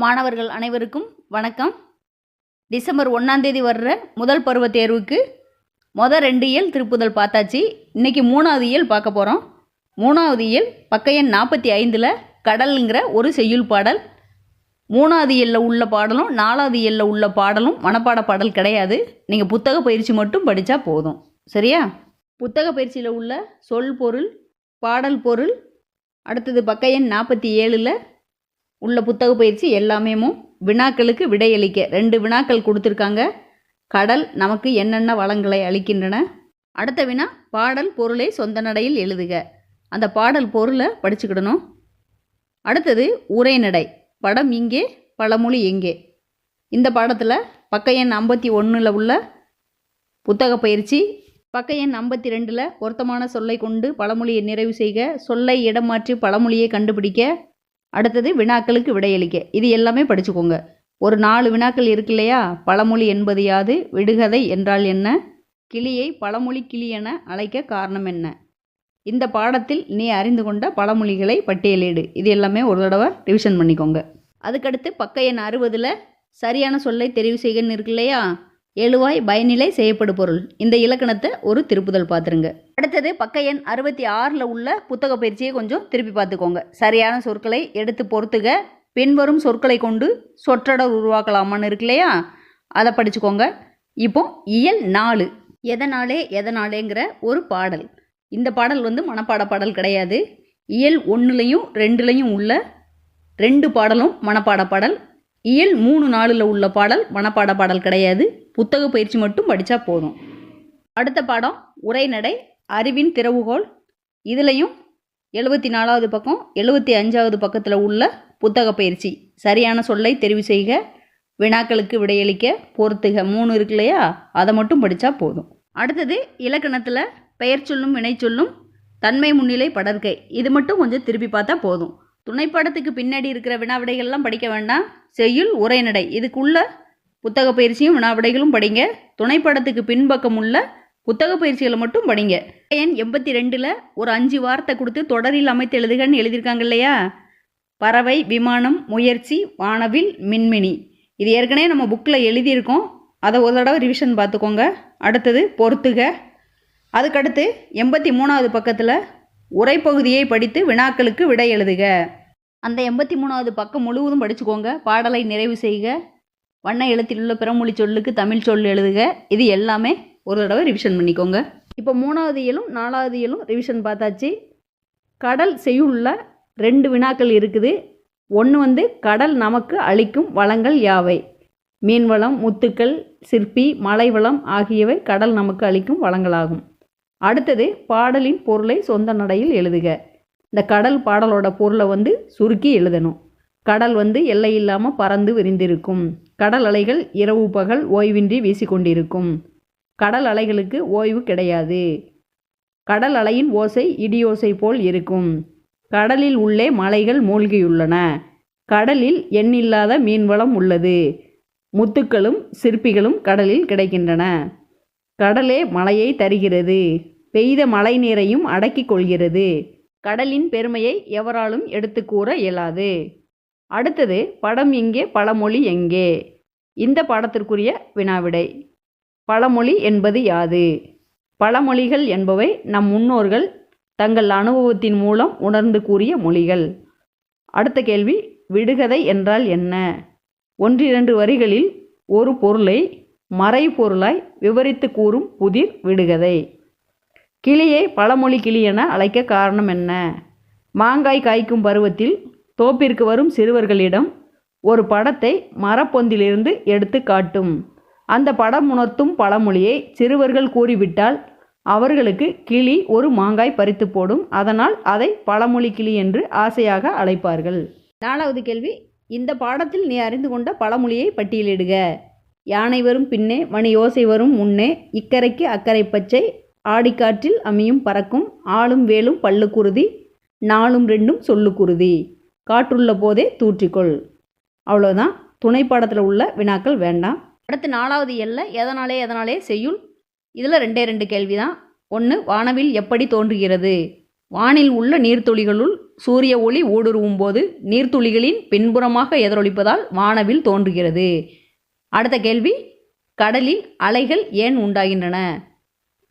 மாணவர்கள் அனைவருக்கும் வணக்கம். டிசம்பர் ஒன்றாந்தேதி வர்ற முதல் பருவ தேர்வுக்கு மொதல் ரெண்டு இயல் திருப்புதல் பார்த்தாச்சு. இன்றைக்கி மூணாவது இயல் பார்க்க போகிறோம் மூணாவது இயல் பக்க எண் நாற்பத்தி ஐந்தில் கடலுங்கிற ஒரு செய்யுள் பாடல். மூணாவது இயலில் உள்ள பாடலும் நாலாவது இயலில் உள்ள பாடலும் மனப்பாட பாடல் கிடையாது. நீங்கள் புத்தக பயிற்சி மட்டும் படித்தா போதும். சரியா? புத்தக பயிற்சியில் உள்ள சொல் பொருள் பாடல் பொருள் அடுத்தது பக்க எண் நாற்பத்தி ஏழில் உள்ள புத்தக பயிற்சி எல்லாமேமும் வினாக்களுக்கு விடையளிக்க. ரெண்டு வினாக்கள் கொடுத்துருக்காங்க. கடல் நமக்கு என்னென்ன வளங்களை அளிக்கின்றன? அடுத்த வினா பாடல் பொருளை சொந்த நடையில் எழுதுக. அந்த பாடல் பொருளை படிச்சுக்கிடணும். அடுத்தது உரைநடை படம் இங்கே பழமொழி எங்கே? இந்த பாடத்தில் பக்க எண் ஐம்பத்தி ஒன்றில் உள்ள புத்தக பயிற்சி பக்க எண் ஐம்பத்தி ரெண்டில் பொருத்தமான சொல்லை கொண்டு பழமொழியை நிறைவு செய்க. சொல்லை இடம் மாற்றி பழமொழியை கண்டுபிடிக்க. அடுத்தது வினாக்களுக்கு விடையளிக்க. இது எல்லாமே படிச்சுக்கோங்க. ஒரு நாலு வினாக்கள் இருக்கு இல்லையா? பழமொழி என்பது யாது? விடுகதை என்றால் என்ன? கிளியை பழமொழி கிளி என அழைக்க காரணம் என்ன? இந்த பாடத்தில் நீ அறிந்து கொண்ட பழமொழிகளை பட்டியலிடு. இது எல்லாமே ஒரு தடவை ரிவிஷன் பண்ணிக்கோங்க. அதுக்கடுத்து பக்க எண் அறுபதில் சரியான சொல்லை தெரிவு செய்கன்னு இருக்கு இல்லையா? எழுவாய் பயனிலை செய்யப்படு பொருள் இந்த இலக்கணத்தை ஒரு திருப்புதல் பார்த்துருங்க. அடுத்தது பக்க எண் அறுபத்தி ஆறில் உள்ள புத்தக பயிற்சியை கொஞ்சம் திருப்பி பார்த்துக்கோங்க. சரியான சொற்களை எடுத்து பொறுத்துக. பின்வரும் சொற்களை கொண்டு சொற்றொடர் உருவாக்கலாமான்னு இருக்கு இல்லையா? அதை படிச்சுக்கோங்க. இப்போ இயல் நாலு. எதனாலே எதனாலேங்கிற ஒரு பாடல். இந்த பாடல் வந்து மனப்பாட பாடல் கிடையாது. இயல் ஒன்றுலையும் ரெண்டுலையும் உள்ள ரெண்டு பாடலும் மனப்பாட பாடல். இயல் மூணு நாளில் உள்ள பாடல் மனப்பாட பாடல் கிடையாது. புத்தக பயிற்சி மட்டும் படித்தா போதும். அடுத்த பாடம் உரைநடை அறிவின் திறவுகோல் இதுலேயும் எழுபத்தி நாலாவது பக்கம் எழுபத்தி அஞ்சாவது பக்கத்தில் உள்ள புத்தக பயிற்சி. சரியான சொல்லை தெரிவு செய்க வினாக்களுக்கு விடையளிக்க பொறுத்துக. மூணு இருக்கு இல்லையா? அதை மட்டும் படித்தா போதும். அடுத்தது இலக்கணத்தில் பெயர் சொல்லும் வினை சொல்லும் தன்மை முன்னிலை படர்க்கை இது மட்டும் கொஞ்சம் திருப்பி பார்த்தா போதும். துணைப்படத்துக்கு பின்னாடி இருக்கிற வினாவிடைகள்லாம் படிக்க வேண்டாம். செய்யுள் உரைநடை. இதுக்குள்ள புத்தக பயிற்சியும் வினாவிடைகளும் படிங்க. துணைப்படத்துக்கு பின்பக்கம் உள்ள புத்தக பயிற்சிகளை மட்டும் படிங்க. எண் எண்பத்தி ரெண்டில் ஒரு அஞ்சு வார்த்தை கொடுத்து தொடரில் அமைத்து எழுதுகன்னு எழுதியிருக்காங்க இல்லையா? பறவை விமானம் முயற்சி வானவில் மின்மினி. இது ஏற்கனவே நம்ம புக்கில் எழுதியிருக்கோம். அதை ஒரு தடவை ரிவிஷன் பார்த்துக்கோங்க. அடுத்தது பொறுத்துக. அதுக்கடுத்து எண்பத்தி மூணாவது பக்கத்தில் உரைப்பகுதியை படித்து வினாக்களுக்கு விடை எழுதுக. அந்த எண்பத்தி மூணாவது பக்கம் முழுவதும் படிச்சுக்கோங்க. பாடலை நிறைவு செய்க. வண்ண எழுத்தில் உள்ள பிறமொழி சொல்லுக்கு தமிழ் சொல் எழுதுக. இது எல்லாமே ஒரு தடவை ரிவிஷன் பண்ணிக்கோங்க. இப்போ மூணாவது இயலும் நாலாவது இயலும் ரிவிஷன் பார்த்தாச்சு. கடல் செய்யுள்ள ரெண்டு வினாக்கள் இருக்குது. ஒன்று வந்து கடல் நமக்கு அளிக்கும் வளங்கள் யாவை? மீன்வளம் முத்துக்கள் சிற்பி மலைவளம் ஆகியவை கடல் நமக்கு அளிக்கும் வளங்களாகும். அடுத்தது பாடலின் பொருளை சொந்த நடையில் எழுதுக. இந்த கடல் பாடலோட பொருளை வந்து சுருக்கி எழுதணும். கடல் வந்து எல்லை இல்லாமல் பறந்து விரிந்திருக்கும். கடல் அலைகள் இரவு பகல் ஓய்வின்றி வீசிக்கொண்டிருக்கும். கடல் அலைகளுக்கு ஓய்வு கிடையாது. கடல் அலையின் ஓசை இடியோசை போல் இருக்கும். கடலில் உள்ளே மலைகள் மூழ்கியுள்ளன. கடலில் எண்ணில்லாத மீன்வளம் உள்ளது. முத்துக்களும் சிற்பிகளும் கடலில் கிடைக்கின்றன. கடலே மழையை தருகிறது. பெய்த மழை நீரையும் அடக்கிக் கொள்கிறது. கடலின் பெருமையை எவராலும் எடுத்து கூற இயலாது. அடுத்தது படம் எங்கே பழமொழி எங்கே? இந்த பாடத்திற்குரிய வினாவிடை. பழமொழி என்பது யாது? பழமொழிகள் என்பவை நம் முன்னோர்கள் தங்கள் அனுபவத்தின் மூலம் உணர்ந்து கூறிய மொழிகள். அடுத்த கேள்வி விடுகதை என்றால் என்ன? ஒன்றிரண்டு வரிகளில் ஒரு பொருளை மறைபொருளாய் விவரித்து கூறும் புதிர் விடுகதை. கிளியை பழமொழி கிளி என அழைக்க காரணம் என்ன? மாங்காய் காய்க்கும் பருவத்தில் தோப்பிற்கு வரும் சிறுவர்களிடம் ஒரு படத்தை மரப்பொந்திலிருந்து எடுத்து காட்டும். அந்த படம் உணர்த்தும் பழமொழியை சிறுவர்கள் கூறிவிட்டால் அவர்களுக்கு கிளி ஒரு மாங்காய் பறித்து போடும். அதனால் அதை பழமொழி கிளி என்று ஆசையாக அழைப்பார்கள். நாலாவது கேள்வி இந்த பாடத்தில் நீ அறிந்து கொண்ட பழமொழியை பட்டியலிடுக. யானை வரும் பின்னே மணி யோசை வரும் முன்னே இக்கரைக்கு அக்கறை பச்சை ஆடிக்காற்றில் அமையும் பறக்கும் ஆளும் வேலும் பல்லு குருதி நாலும் ரெண்டும் சொல்லு குருதி. காற்றுள்ள போதே தூற்றிக்கொள். அவ்வளோதான் துணை பாடத்தில் உள்ள வினாக்கள் வேண்டாம். அடுத்து நாலாவது எல்ல எதனாலே எதனாலே செய்யுள்? இதில் ரெண்டே ரெண்டு கேள்வி தான் ஒன்று வானவில் எப்படி தோன்றுகிறது? வானில் உள்ள நீர்த்துளிகளுள் சூரிய ஒளி ஊடுருவும் போது நீர்த்துளிகளின் பின்புறமாக எதிரொலிப்பதால் வானவில் தோன்றுகிறது? அடுத்த கேள்வி கடலில் அலைகள் ஏன் உண்டாகின்றன?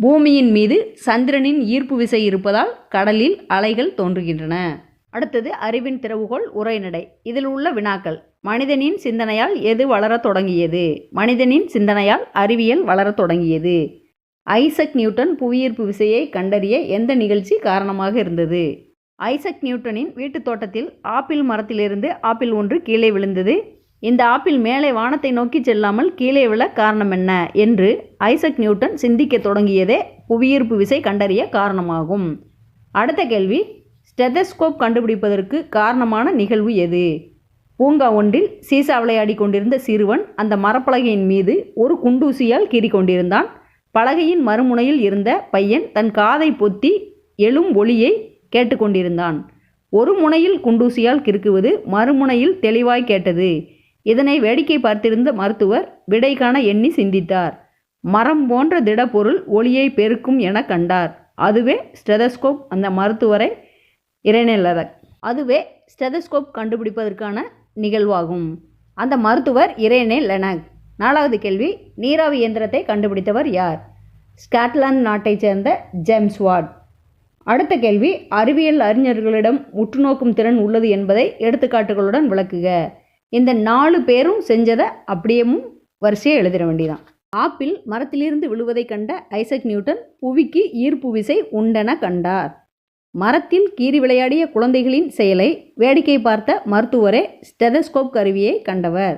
பூமியின் மீது சந்திரனின் ஈர்ப்பு விசை இருப்பதால் கடலில் அலைகள் தோன்றுகின்றன. அடுத்தது அறிவின் திறவுகோல் உரைநடை. இதில் உள்ள வினாக்கள் மனிதனின் சிந்தனையால் எது வளரத் தொடங்கியது? மனிதனின் சிந்தனையால் அறிவியல் வளரத் தொடங்கியது. ஐசக் நியூட்டன் புவியீர்ப்பு விசையை கண்டறிய எந்த நிகழ்ச்சி காரணமாக இருந்தது? ஐசக் நியூட்டனின் வீட்டுத் தோட்டத்தில் ஆப்பிள் மரத்திலிருந்து ஆப்பிள் ஒன்று கீழே விழுந்தது. இந்த ஆப்பிள் மேலே வானத்தை நோக்கி செல்லாமல் கீழே விழ காரணம் என்ன? என்று ஐசக் நியூட்டன் சிந்திக்க தொடங்கியதே புவியீர்ப்பு விசை கண்டறிய காரணமாகும். அடுத்த கேள்வி ஸ்டெதஸ்கோப் கண்டுபிடிப்பதற்கு காரணமான நிகழ்வு எது? பூங்கா ஒன்றில் சீசா விளையாடி கொண்டிருந்த சிறுவன் அந்த மரப்பலகையின் மீது ஒரு குண்டூசியால் கீறி கொண்டிருந்தான். பலகையின் மறுமுனையில் இருந்த பையன் தன் காதை பொத்தி எழும் ஒளியை கேட்டுக்கொண்டிருந்தான் ஒரு முனையில் குண்டூசியால் கிறுக்குவது மறுமுனையில் தெளிவாய் கேட்டது. இதனை வேடிக்கை பார்த்திருந்த மருத்துவர் விடை காண எண்ணி சிந்தித்தார். மரம் போன்ற திடப்பொருள் ஒளியை பெருக்கும் என கண்டார். அதுவே ஸ்டெதஸ்கோப் அந்த மருத்துவரை இறைநிலதக் அதுவே ஸ்டெதஸ்கோப் கண்டுபிடிப்பதற்கான நிகழ்வாகும். அந்த மருத்துவர் இரேனே லெனக் நாலாவது கேள்வி நீராவி இயந்திரத்தை கண்டுபிடித்தவர் யார்? ஸ்காட்லாந்து நாட்டைச் சேர்ந்த ஜேம்ஸ் வாட். அடுத்த கேள்வி அறிவியல் அறிஞர்களிடம் உற்றுநோக்கும் திறன் உள்ளது என்பதை எடுத்துக்காட்டுகளுடன் விளக்குக. இந்த நாலு பேரும் செஞ்சதை அப்படியேவும் வரிசையை எழுதிட வேண்டியதான் ஆப்பிள் மரத்திலிருந்து விழுவதை கண்ட ஐசக் நியூட்டன் புவிக்கு ஈர்ப்பு விசை உண்டென கண்டார். மரத்தில் கீறி விளையாடிய குழந்தைகளின் செயலை வேடிக்கை பார்த்த மருத்துவரே ஸ்டெதஸ்கோப் கருவியை கண்டவர்.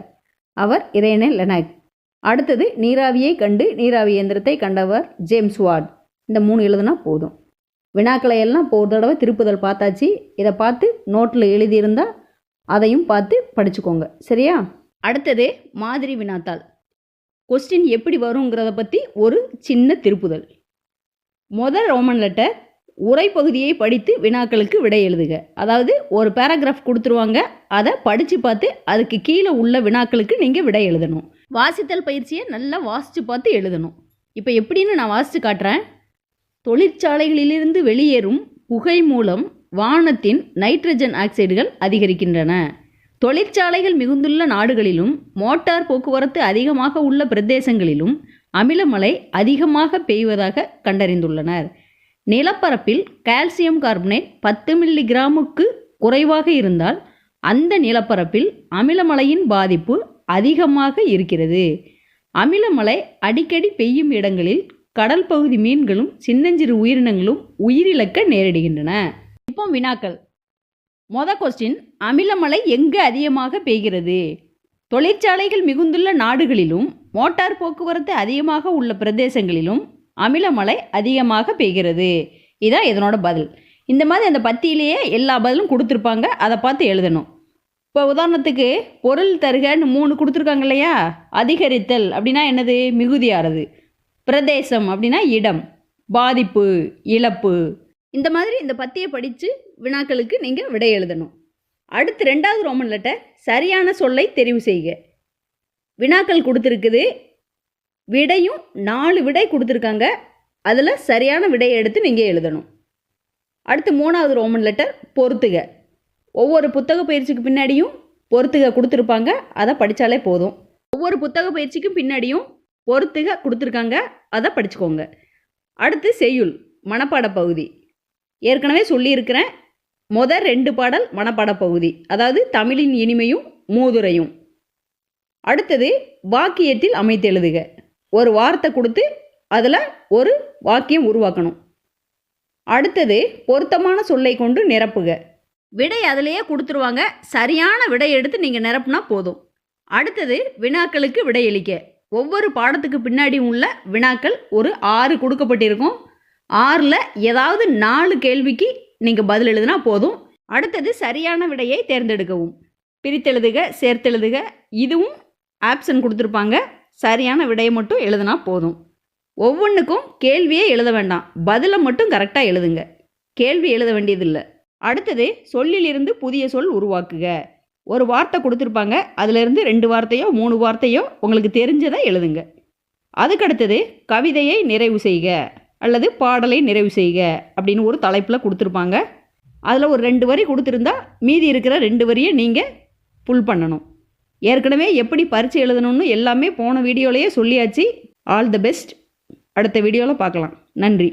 அவர் இரேனே லெனக். அடுத்தது நீராவியை கண்டு நீராவி இயந்திரத்தை கண்டவர் ஜேம்ஸ் வார்ட் இந்த மூணு எழுதுனா போதும். வினாக்களை எல்லாம் இப்போ ஒரு தடவை திருப்புதல் பார்த்தாச்சு. இதை பார்த்து நோட்டில் எழுதியிருந்தால் அதையும் பார்த்து படிச்சுக்கோங்க. சரியா? அடுத்தது மாதிரி வினாத்தாள். கொஸ்டின் எப்படி வருங்கிறத பற்றி ஒரு சின்ன திருப்புதல். முதல் ரோமன் லெட்டர் உரைப்பகுதியை படித்து வினாக்களுக்கு விடை எழுதுக. அதாவது ஒரு பேராகிராஃப் கொடுத்துருவாங்க. அதை படித்து பார்த்து அதுக்கு கீழே உள்ள வினாக்களுக்கு நீங்கள் விடை எழுதணும். வாசித்தல் பயிற்சியை நல்லா வாசித்து பார்த்து எழுதணும். இப்போ எப்படின்னு நான் வாசித்து காட்டுறேன். தொழிற்சாலைகளிலிருந்து வெளியேறும் புகை மூலம் வானத்தின் நைட்ரஜன் ஆக்சைடுகள் அதிகரிக்கின்றன. தொழிற்சாலைகள் மிகுந்துள்ள நாடுகளிலும் மோட்டார் போக்குவரத்து அதிகமாக உள்ள பிரதேசங்களிலும் அமிலமழை அதிகமாக பெய்வதாக கண்டறிந்துள்ளனர். நிலப்பரப்பில் கால்சியம் கார்பனேட் பத்து மில்லிகிராமுக்கு குறைவாக இருந்தால் அந்த நிலப்பரப்பில் அமிலமலையின் பாதிப்பு அதிகமாக இருக்கிறது. அமிலமலை அடிக்கடி பெய்யும் இடங்களில் கடல் பகுதி மீன்களும் சின்னஞ்சிறு உயிரினங்களும் உயிரிழக்க நேரிடுகின்றன. இப்போ வினாக்கள். மொத கொஸ்டின் அமிலமலை எங்கு அதிகமாக பெய்கிறது? தொழிற்சாலைகள் மிகுந்துள்ள நாடுகளிலும் மோட்டார் போக்குவரத்து அதிகமாக உள்ள பிரதேசங்களிலும் அமிலமலை அதிகமாக பெய்கிறது. இதான் இதனோட பதில். இந்த மாதிரி அந்த பத்தியிலேயே எல்லா பதிலும் கொடுத்துருப்பாங்க. அதை பார்த்து எழுதணும். இப்போ உதாரணத்துக்கு பொருள் தருகன்னு மூணு கொடுத்துருக்காங்க இல்லையா? அதிகரித்தல் அப்படின்னா என்னது? மிகுதியாகிறது பிரதேசம் அப்படின்னா இடம். பாதிப்பு இழப்பு. இந்த மாதிரி இந்த பத்தியை படித்து வினாக்களுக்கு நீங்கள் விடை எழுதணும். அடுத்து ரெண்டாவது ரோமன் லெட்டர் சரியான சொல்லை தெரிவு செய்க. வினாக்கள் கொடுத்துருக்குது. விடையும் நாலு விடை கொடுத்துருக்காங்க. அதில் சரியான விடையை எடுத்து நீங்கள் எழுதணும். அடுத்து மூணாவது ரோமன் லெட்டர் பொறுத்துக. ஒவ்வொரு புத்தக பயிற்சிக்கு பின்னாடியும் பொறுத்துக கொடுத்துருப்பாங்க. அதை படித்தாலே போதும். ஒவ்வொரு புத்தக பயிற்சிக்கும் பின்னாடியும் பொறுத்துக கொடுத்துருக்காங்க. அதை படிச்சுக்கோங்க. அடுத்து செய்யுள் மனப்பாட பகுதி. ஏற்கனவே சொல்லியிருக்கிறேன் முதல் ரெண்டு பாடல் மனப்பாட பகுதி அதாவது தமிழின் இனிமையும் மூதுரையும். அடுத்தது வாக்கியத்தில் அமைத்து எழுதுக. ஒரு வார்த்தை கொடுத்து அதில் ஒரு வாக்கியம் உருவாக்கணும். அடுத்தது பொருத்தமான சொல்லை கொண்டு நிரப்புக. விடை அதிலேயே கொடுத்துருவாங்க. சரியான விடை எடுத்து நீங்கள் நிரப்புனா போதும். அடுத்தது வினாக்களுக்கு விடையளிக்க ஒவ்வொரு பாடத்துக்கு பின்னாடி உள்ள வினாக்கள் ஒரு ஆறு கொடுக்கப்பட்டிருக்கும். ஆறில் ஏதாவது நாலு கேள்விக்கு நீங்கள் பதில் எழுதுனா போதும். அடுத்தது சரியான விடையை தேர்ந்தெடுக்கவும். பிரித்தெழுதுக சேர்த்தெழுதுக இதுவும் ஆப்ஷன் கொடுத்துருப்பாங்க. சரியான விடையை மட்டும் எழுதுனா போதும். ஒவ்வொன்றுக்கும் கேள்வியே எழுத வேண்டாம். பதிலை மட்டும் கரெக்டாக எழுதுங்க. கேள்வி எழுத வேண்டியதில்லை. அடுத்தது சொல்லிலிருந்து புதிய சொல் உருவாக்குக. ஒரு வார்த்தை கொடுத்துருப்பாங்க. அதிலிருந்து ரெண்டு வார்த்தையோ மூணு வார்த்தையோ உங்களுக்கு தெரிஞ்சதை எழுதுங்க. அதுக்கடுத்தது கவிதையை நிறைவு செய்க. அல்லது பாடலை நிறைவு செய்க அப்படின்னு ஒரு தலைப்பில் கொடுத்துருப்பாங்க. அதில் ஒரு ரெண்டு வரி கொடுத்துருந்தா மீதி இருக்கிற ரெண்டு வரியை நீங்கள் புல் பண்ணணும். ஏற்கனவே எப்படி பரிச்சு எழுதணும்னு எல்லாமே போன வீடியோலையே சொல்லியாச்சு. ஆல் தி பெஸ்ட் அடுத்த வீடியோவில் பார்க்கலாம். நன்றி.